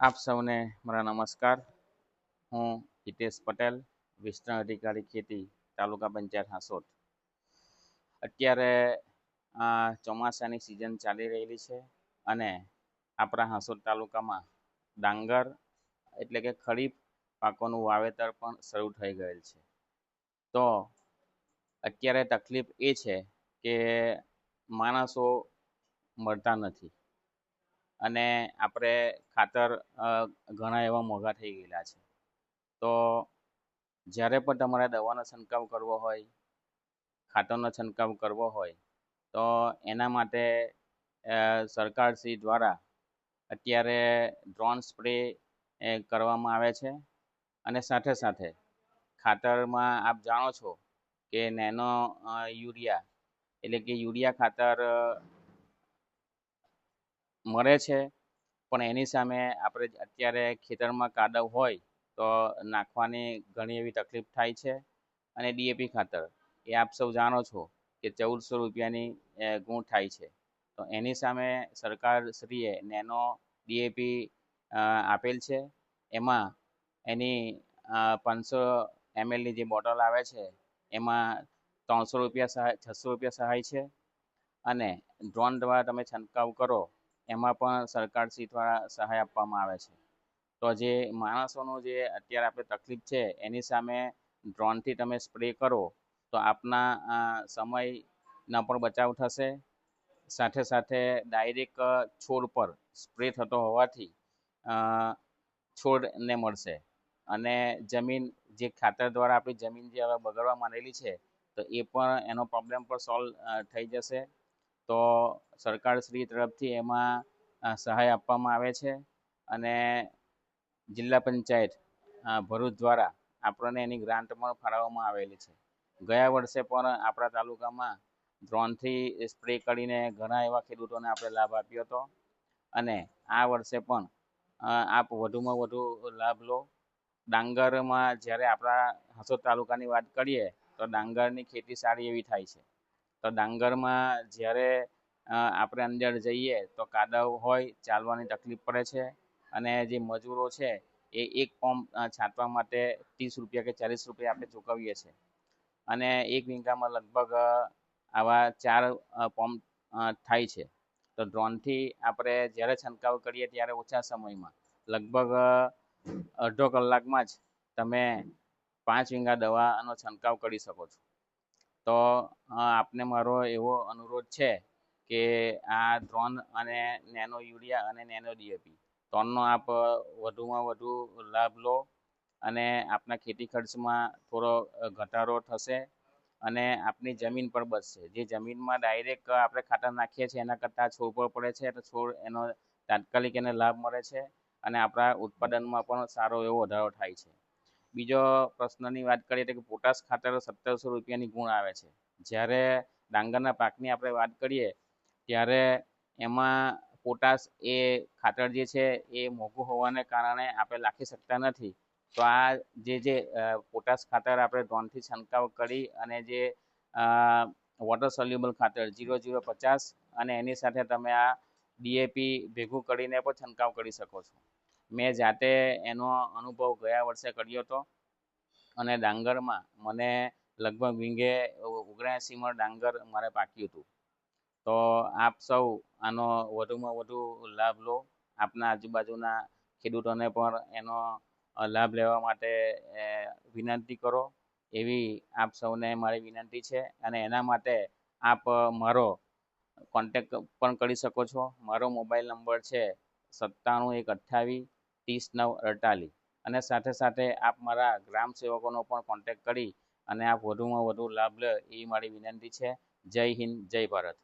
આપ સૌને મારા નમસ્કાર. હું હિતેશ પટેલ, વિસ્તરણ અધિકારી, ખેતી, તાલુકા પંચાયત હાંસોદ અત્યારે ચોમાસાની સિઝન ચાલી રહેલી છે અને આપણા હાંસોદ તાલુકામાં ડાંગર એટલે કે ખરીફ પાકોનું વાવેતર પણ શરૂ થઈ ગયેલ છે. તો અત્યારે તકલીફ એ છે કે માણસો મળતા નથી. અને આપણે ખાતર ઘણા એવા મોંઘા થઈ ગયેલા છે. તો જ્યારે પણ તમારે દવાનો છંટકાવ કરવો હોય, ખાતરનો છંટકાવ કરવો હોય, તો એના માટે સરકારશ્રી દ્વારા અત્યારે ડ્રોન સ્પ્રે કરવામાં આવે છે. અને સાથે સાથે ખાતરમાં આપ જાણો છો કે નેનો યુરિયા એટલે કે યુરિયા ખાતર મળે છે. પણ એની સામે આપણે અત્યારે ખેતરમાં કાદવ હોય તો નાખવાની ઘણી એવી તકલીફ થાય છે. અને ડીએપી ખાતર, એ આપ સૌ જાણો છો કે ચૌદસો રૂપિયાની ગુણ થાય છે. તો એની સામે સરકારશ્રીએ નેનો ડીએપી આપેલ છે. એમાં એની પાંચસો એમએલની જે બોટલ આવે છે, એમાં ત્રણસો રૂપિયા સહાય, છસો રૂપિયા સહાય છે. અને ડ્રોન દ્વારા તમે છંટકાવ કરો એમાં પણ સરકારશ્રી દ્વારા સહાય આપવામાં આવે છે. તો જે માણસોનું જે અત્યારે આપણે તકલીફ છે, એની સામે ડ્રોનથી તમે સ્પ્રે કરો, તો આપના સમયનો પણ બચાવ થશે. સાથે સાથે ડાયરેક છોડ પર સ્પ્રે થતો હોવાથી છોડને મળશે. અને જમીન, જે ખાતર દ્વારા આપણી જમીન જે હવે બગડવા માંડેલી છે, તો એ પણ એનો પ્રોબ્લેમ પણ સોલ્વ થઈ જશે. તો સરકારશ્રી તરફથી એમાં સહાય આપવામાં આવે છે અને જિલ્લા પંચાયત ભરૂચ દ્વારા આપણને એની ગ્રાન્ટ પણ ફાળવવામાં આવેલી છે. ગયા વર્ષે પણ આપણા તાલુકામાં ડ્રોનથી સ્પ્રે કરીને ઘણા એવા ખેડૂતોને આપણે લાભ આપ્યો હતો અને આ વર્ષે પણ આપ વધુમાં વધુ લાભ લો. ડાંગરમાં જ્યારે આપણા હસોદ તાલુકાની વાત કરીએ તો ડાંગરની ખેતી સારી એવી થાય છે. તો ડાંગરમાં જ્યારે આપણે અંદર જઈએ તો કાદવ હોય, ચાલવાની તકલીફ પડે છે. અને જે મજૂરો છે, એ એક પંપ છાંટવા માટે ત્રીસ રૂપિયા કે ચાલીસ રૂપિયા આપણે ચૂકવીએ છીએ. અને એક વિંગામાં લગભગ આવા ચાર પંપ થાય છે. તો ડ્રોનથી આપણે જ્યારે છંટકાવ કરીએ ત્યારે ઓછા સમયમાં. લગભગ અડધો કલાકમાં જ તમે પાંચ વિંગા દવાનો છંટકાવ કરી શકો છો. તો આપને મારો એવો અનુરોધ છે કે આ ડ્રોન અને નેનો યુરિયા અને નેનો ડીએપી ત્રણનો આપ વધુમાં વધુ લાભ લો અને આપના ખેતી ખર્ચમાં થોડો ઘટાડો થશે અને આપની જમીન પણ બચશે. જે જમીનમાં ડાયરેક્ટ આપણે ખાતર નાખીએ છીએ એના કરતાં છોડ પર પડે છે તો છોડ એનો તાત્કાલિક એને લાભ મળે છે અને આપણા ઉત્પાદનમાં પણ સારો એવો વધારો થાય છે. બીજો પ્રશ્નની વાત કરીએ તો કે પોટાશ ખાતર સત્તરસો રૂપિયાની ગુણ આવે છે. જ્યારે ડાંગરના પાકની આપણે વાત કરીએ, ત્યારે એમાં પોટાશ એ ખાતર જે છે એ મોંઘું હોવાને કારણે આપણે લાખી શકતા નથી. તો આ જે જે પોટાશ ખાતર આપણે ડ્રોનથી છંટકાવ કરી અને જે વોટર સોલ્યુબલ ખાતર જીરો જીરો પચાસ અને એની સાથે તમે આ ડીએપી ભેગું કરીને પણ છંટકાવ કરી શકો છો. મેં જાતે એનો અનુભવ ગયા વર્ષે કર્યો હતો. અને ડાંગરમાં મને લગભગ વીંઘે ઓગણએંસી મણ ડાંગર મારે પાક્યું હતું. તો આપ સૌ આનો વધુમાં વધુ લાભ લો. આપના આજુબાજુના ખેડૂતોને પણ એનો લાભ લેવા માટે વિનંતી કરો. એવી આપ સૌને મારી વિનંતી છે. અને એના માટે આપ મારો કોન્ટેક પણ કરી શકો છો. મારો મોબાઈલ નંબર છે સત્તાણું એક અઠ્ઠાવીસ ત્રીસ નવ અડતાલીસ. અને સાથે સાથે આપ મારા ગ્રામ સેવકોનો પણ કોન્ટેક્ટ કરી અને આપ વધુમાં વધુ લાભ લે એ મારી વિનંતી છે. જય હિન્દ, જય ભારત.